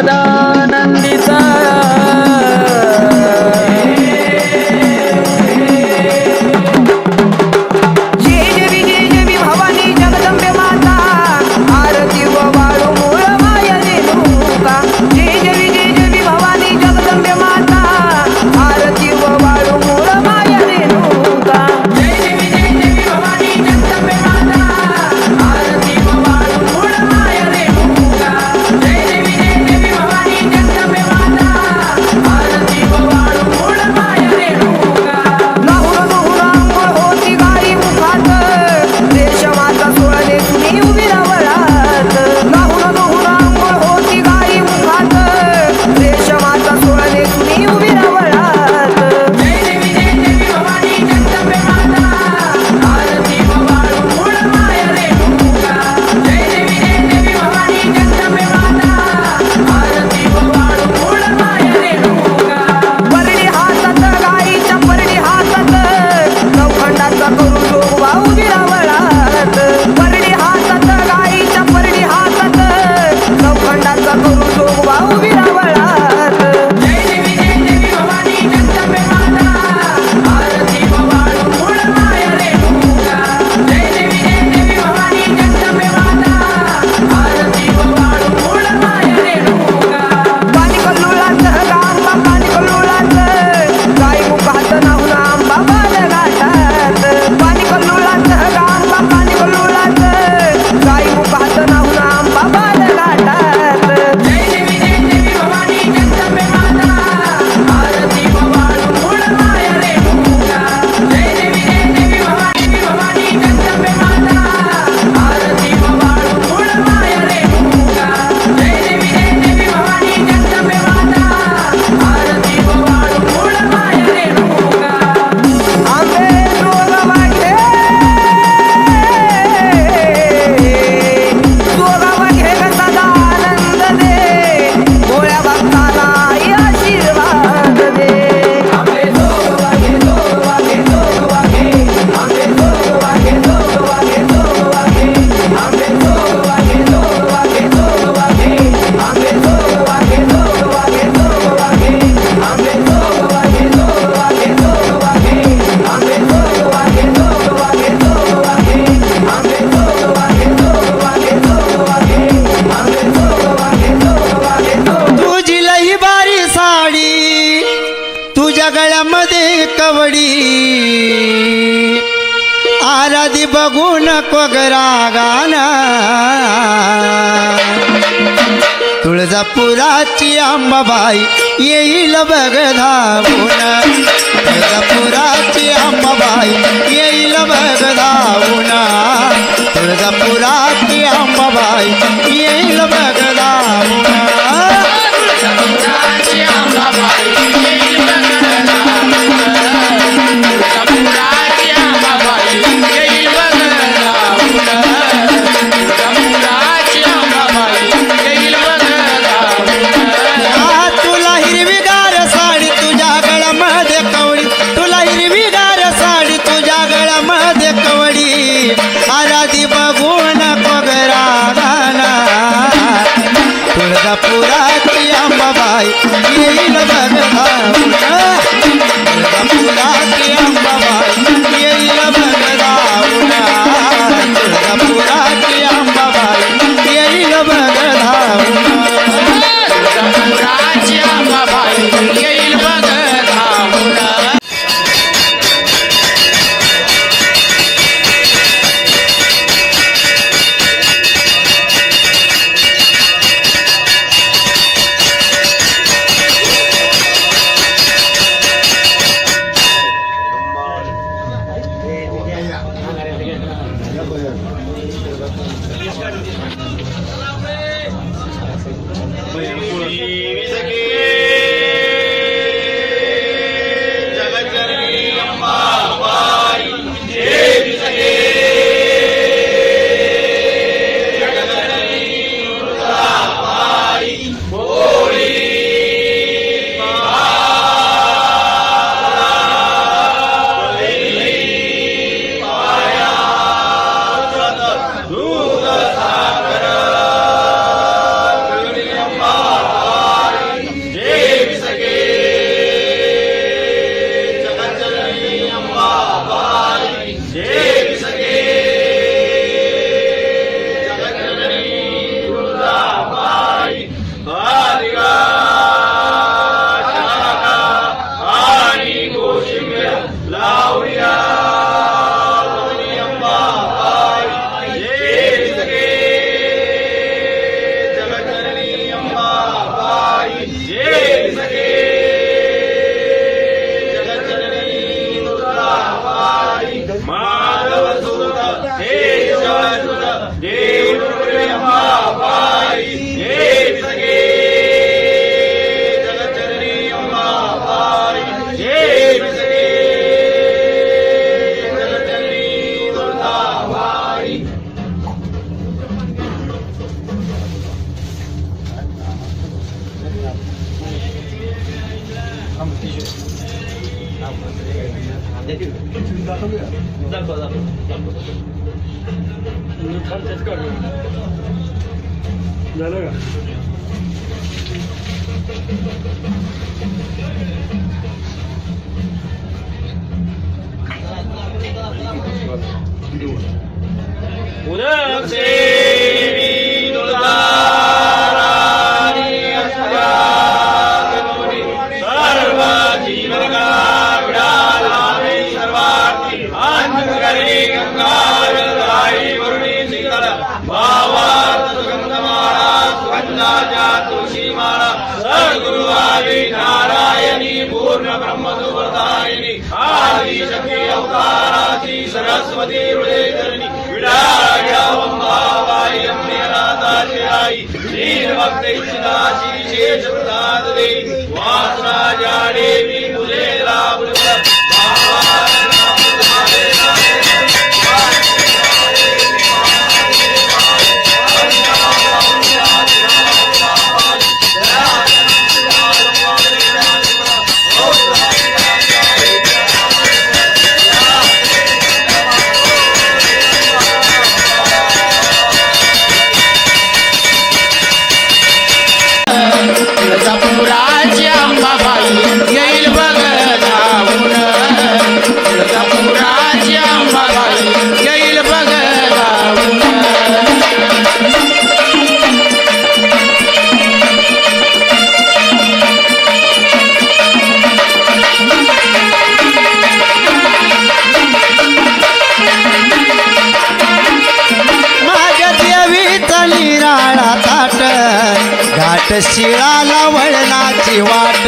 सदा तुळजापुराची आंबाबाई येईल बघ धावून तुळजापुराची आंबाबाई येईल बघ धावून तुळजापुराची आंबाबाई येईल बघ धावून अंबाबाई येईल Oye, 잡아 잡아 이거 잘 됐을까 날아가 오늘 혹시 ഓംകാരാതി സരസ്വതി ഹൃദയധരണി വിടാഢ്യാവായി അമ്മേനാഥാശയായി ശ്രീഭക്തൈശിതാശിശേഷ പ്രസാദദേവി വാസനാജാടേവി മുലേലാപുര शिळाला वळणाची वाट.